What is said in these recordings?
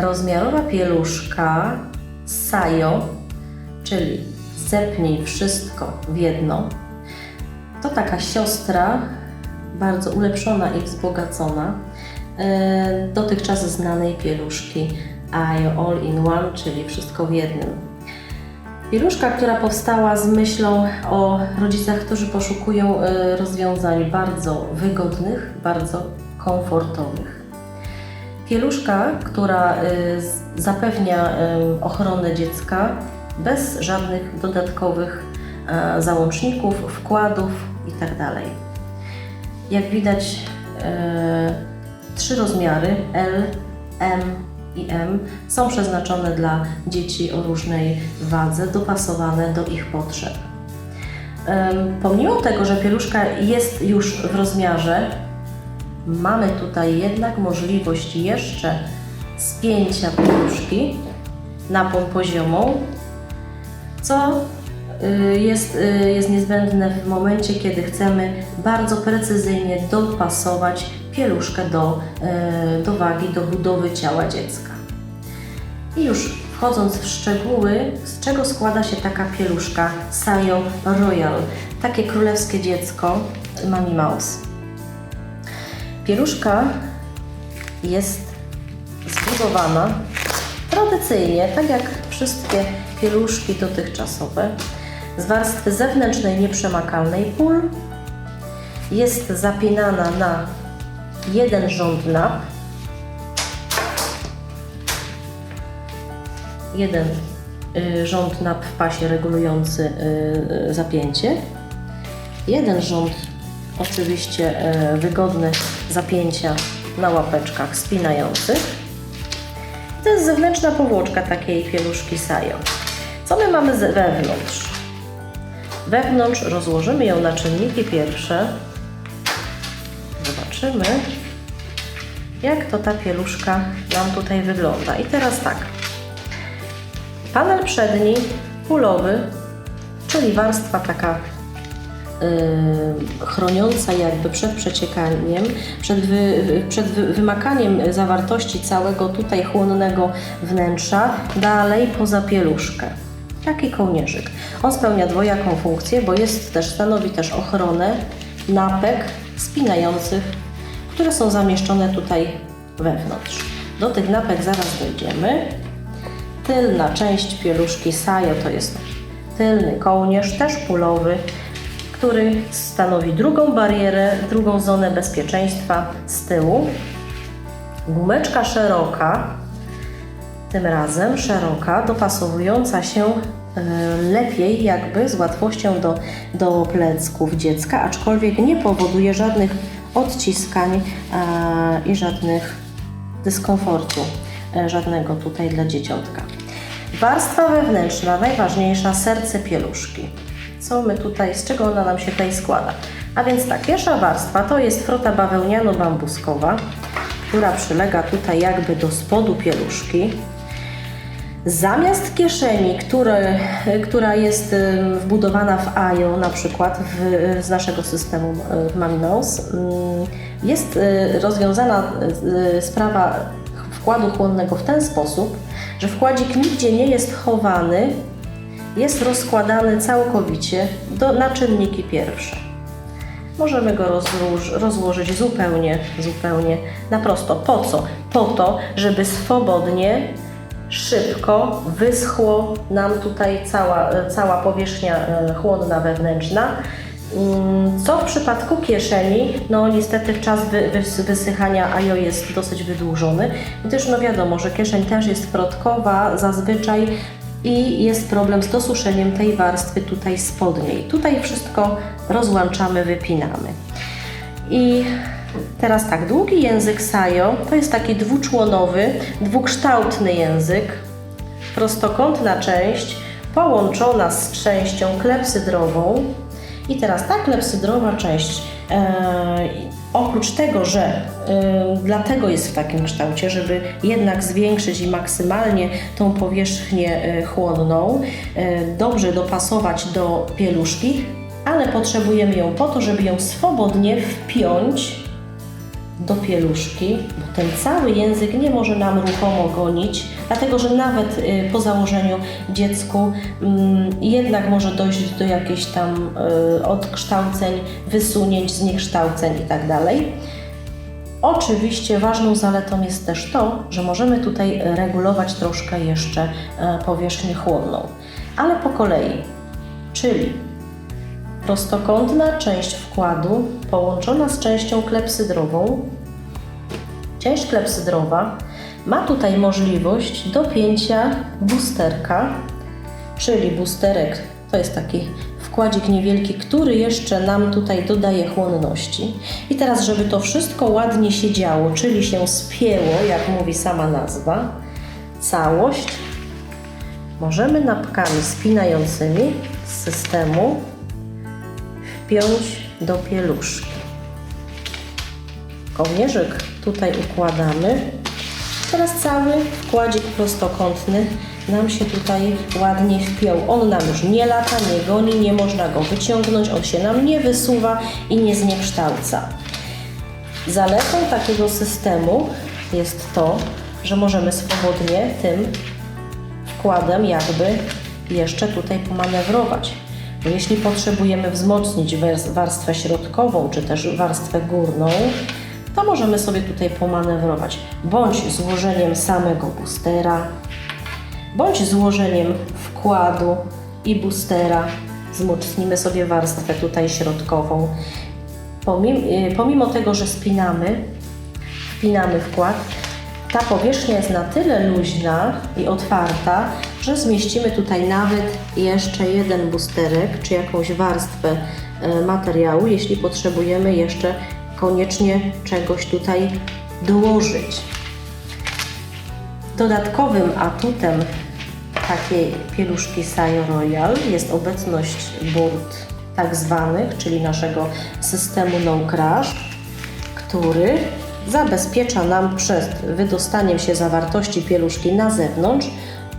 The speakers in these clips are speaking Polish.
Rozmiarowa pieluszka Sajo, czyli zepnij wszystko w jedno, to taka siostra bardzo ulepszona i wzbogacona e, dotychczas znanej pieluszki Ajo All in One, czyli wszystko w jednym. Pieluszka, która powstała z myślą o rodzicach, którzy poszukują e, rozwiązań bardzo wygodnych, bardzo komfortowych. Pieluszka, która z- zapewnia e, ochronę dziecka bez żadnych dodatkowych e, załączników, wkładów itd. Jak widać, e, trzy rozmiary L, M i M są przeznaczone dla dzieci o różnej wadze, dopasowane do ich potrzeb. Pomimo tego, że pieluszka jest już w rozmiarze, mamy tutaj jednak możliwość jeszcze spięcia pieluszki na tą poziomą, co y, jest, y, jest niezbędne w momencie, kiedy chcemy bardzo precyzyjnie dopasować pieluszkę do, y, do wagi, do budowy ciała dziecka. I już wchodząc w szczegóły, z czego składa się taka pieluszka Sayo Royal, takie królewskie dziecko Mami Mouse. Pieluszka jest zbudowana tradycyjnie, tak jak wszystkie pieluszki dotychczasowe, z warstwy zewnętrznej nieprzemakalnej pól. Jest zapinana na jeden rząd nap, jeden y, rząd nap w pasie regulujący y, y, zapięcie, jeden rząd oczywiście y, wygodne zapięcia na łapeczkach spinających. To jest zewnętrzna powłoczka takiej pieluszki Sajo. Co my mamy z wewnątrz? Wewnątrz rozłożymy ją na czynniki pierwsze. Zobaczymy, jak to ta pieluszka nam tutaj wygląda. I teraz tak. Panel przedni, pulowy, czyli warstwa taka chroniąca jakby przed przeciekaniem, przed, wy, przed wy, wymakaniem zawartości całego tutaj chłonnego wnętrza, dalej poza pieluszkę. Taki kołnierzyk. On spełnia dwojaką funkcję, bo jest też, stanowi też ochronę napek spinających, które są zamieszczone tutaj wewnątrz. Do tych napek zaraz dojdziemy. Tylna część pieluszki Sajo to jest tylny kołnierz, też pulowy, który stanowi drugą barierę, drugą zonę bezpieczeństwa z tyłu. Gumeczka szeroka, tym razem szeroka, dopasowująca się e, lepiej jakby z łatwością do, do plecków dziecka, aczkolwiek nie powoduje żadnych odciskań e, i żadnych dyskomfortu e, żadnego tutaj dla dzieciątka. Warstwa wewnętrzna, najważniejsza, serce pieluszki. Co my tutaj, z czego ona nam się tutaj składa? A więc tak, pierwsza warstwa to jest frota bawełniano-bambuskowa, która przylega tutaj jakby do spodu pieluszki. Zamiast kieszeni, które, która jest wbudowana w AJO, na przykład w, z naszego systemu ym, jest y, rozwiązana y, sprawa wkładu chłonnego w ten sposób, że wkładzik nigdzie nie jest chowany, jest rozkładany całkowicie do, na czynniki pierwsze. Możemy go rozłoż, rozłożyć zupełnie, zupełnie na prosto. Po co? Po to, żeby swobodnie, szybko wyschło nam tutaj cała, cała powierzchnia e, chłonna wewnętrzna. Mm, Co w przypadku kieszeni, no niestety czas wy, wys- wysychania AJO jest dosyć wydłużony, gdyż no wiadomo, że kieszeń też jest frotkowa zazwyczaj i jest problem z dosuszeniem tej warstwy tutaj spodniej. Tutaj wszystko rozłączamy, wypinamy. I teraz tak, długi język sajo to jest taki dwuczłonowy, dwukształtny język, prostokątna część połączona z częścią klepsydrową. I teraz ta klepsydrowa część, e, oprócz tego, że dlatego jest w takim kształcie, żeby jednak zwiększyć i maksymalnie tą powierzchnię e, chłonną, e, dobrze dopasować do pieluszki, ale potrzebujemy ją po to, żeby ją swobodnie wpiąć do pieluszki, bo ten cały język nie może nam ruchomo gonić, dlatego że nawet po założeniu dziecku mm, jednak może dojść do jakichś tam odkształceń, wysunięć, zniekształceń itd. Oczywiście ważną zaletą jest też to, że możemy tutaj regulować troszkę jeszcze e, powierzchnię chłonną, ale po kolei, czyli prostokątna część wkładu połączona z częścią klepsydrową. Część klepsydrowa ma tutaj możliwość dopięcia boosterka, czyli boosterek to jest taki wkładzik niewielki, który jeszcze nam tutaj dodaje chłonności. I teraz, żeby to wszystko ładnie się działo, czyli się spięło, jak mówi sama nazwa, całość możemy napkami spinającymi z systemu wpiąć do pieluszki. Kołnierzyk tutaj układamy. Teraz cały wkładzik prostokątny nam się tutaj ładnie wpiął. On nam już nie lata, nie goni, nie można go wyciągnąć, on się nam nie wysuwa i nie zniekształca. Zaletą takiego systemu jest to, że możemy swobodnie tym wkładem jakby jeszcze tutaj pomanewrować. Bo jeśli potrzebujemy wzmocnić warstwę środkową, czy też warstwę górną, to możemy sobie tutaj pomanewrować bądź złożeniem samego boostera, bądź złożeniem wkładu i boostera. Wzmocnimy sobie warstwę tutaj środkową. Pomimo, pomimo tego, że spinamy, wpinamy wkład, ta powierzchnia jest na tyle luźna i otwarta, że zmieścimy tutaj nawet jeszcze jeden boosterek, czy jakąś warstwę e, materiału, jeśli potrzebujemy jeszcze koniecznie czegoś tutaj dołożyć. Dodatkowym atutem takiej pieluszki Sajo Royal jest obecność burt tak zwanych, czyli naszego systemu No Crash, który zabezpiecza nam przed wydostaniem się zawartości pieluszki na zewnątrz,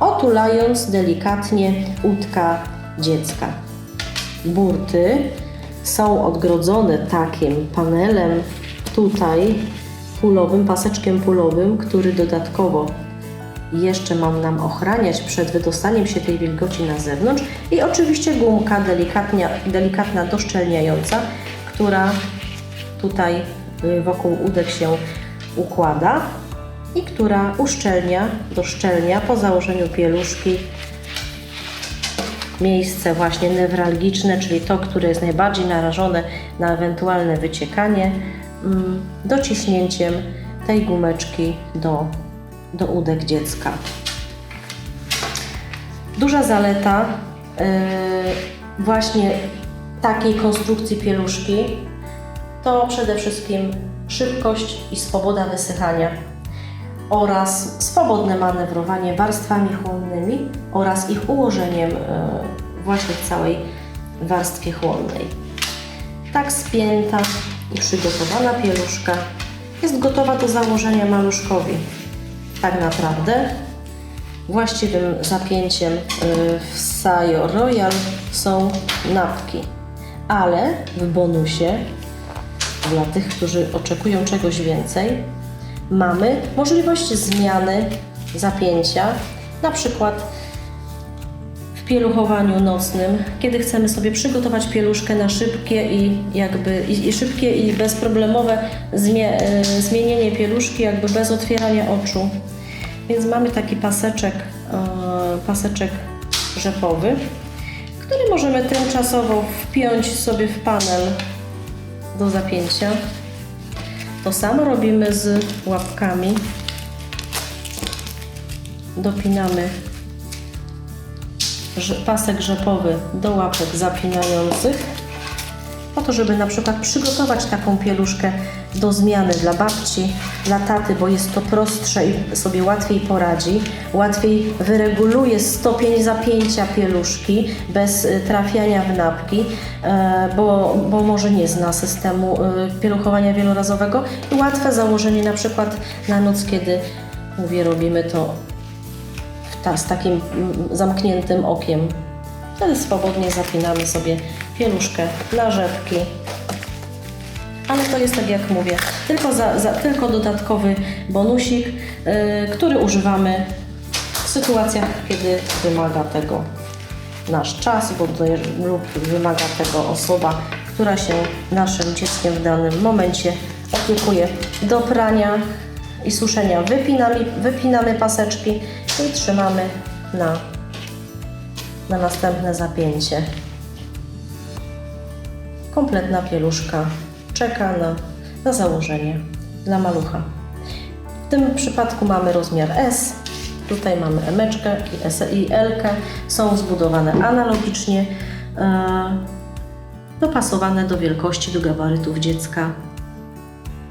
otulając delikatnie udka dziecka. Burty są odgrodzone takim panelem tutaj pulowym, paseczkiem pulowym, który dodatkowo jeszcze mam nam ochraniać przed wydostaniem się tej wilgoci na zewnątrz. I oczywiście gumka delikatnia, delikatna doszczelniająca, która tutaj y, wokół udek się układa i która uszczelnia, doszczelnia po założeniu pieluszki miejsce właśnie newralgiczne, czyli to, które jest najbardziej narażone na ewentualne wyciekanie, mm, dociśnięciem tej gumeczki do, do udek dziecka. Duża zaleta yy, właśnie takiej konstrukcji pieluszki to przede wszystkim szybkość i swoboda wysychania oraz swobodne manewrowanie warstwami chłonnymi oraz ich ułożeniem e, właśnie w całej warstwie chłonnej. Tak spięta i przygotowana pieluszka jest gotowa do założenia maluszkowi. Tak naprawdę właściwym zapięciem e, w Sajo Royal są napki, ale w bonusie dla tych, którzy oczekują czegoś więcej, mamy możliwość zmiany zapięcia, na przykład w pieluchowaniu nocnym, kiedy chcemy sobie przygotować pieluszkę na szybkie i jakby i, i szybkie i bezproblemowe zmie, e, zmienienie pieluszki, jakby bez otwierania oczu. Więc mamy taki paseczek, e, paseczek rzepowy, który możemy tymczasowo wpiąć sobie w panel do zapięcia. To samo robimy z łapkami. Dopinamy pasek rzepowy do łapek zapinających, po to, żeby na przykład przygotować taką pieluszkę do zmiany dla babci, dla taty, bo jest to prostsze i sobie łatwiej poradzi, łatwiej wyreguluje stopień zapięcia pieluszki bez y, trafiania w napki, e, bo, bo może nie zna systemu y, pieluchowania wielorazowego. I łatwe założenie na przykład na noc, kiedy mówię, robimy to ta, z takim mm, zamkniętym okiem. Wtedy swobodnie zapinamy sobie pieluszkę na rzepki ale to jest tak jak mówię, tylko, za, za, tylko dodatkowy bonusik, yy, który używamy w sytuacjach, kiedy wymaga tego nasz czas, bo to, lub wymaga tego osoba, która się naszym dzieckiem w danym momencie opiekuje. Do prania i suszenia wypinamy, wypinamy paseczki i trzymamy na, na następne zapięcie. Kompletna pieluszka czeka na, na założenie dla malucha. W tym przypadku mamy rozmiar S, tutaj mamy emeczkę i S i L. Są zbudowane analogicznie, e, dopasowane do wielkości, do gabarytów dziecka,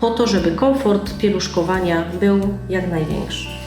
po to, żeby komfort pieluszkowania był jak największy.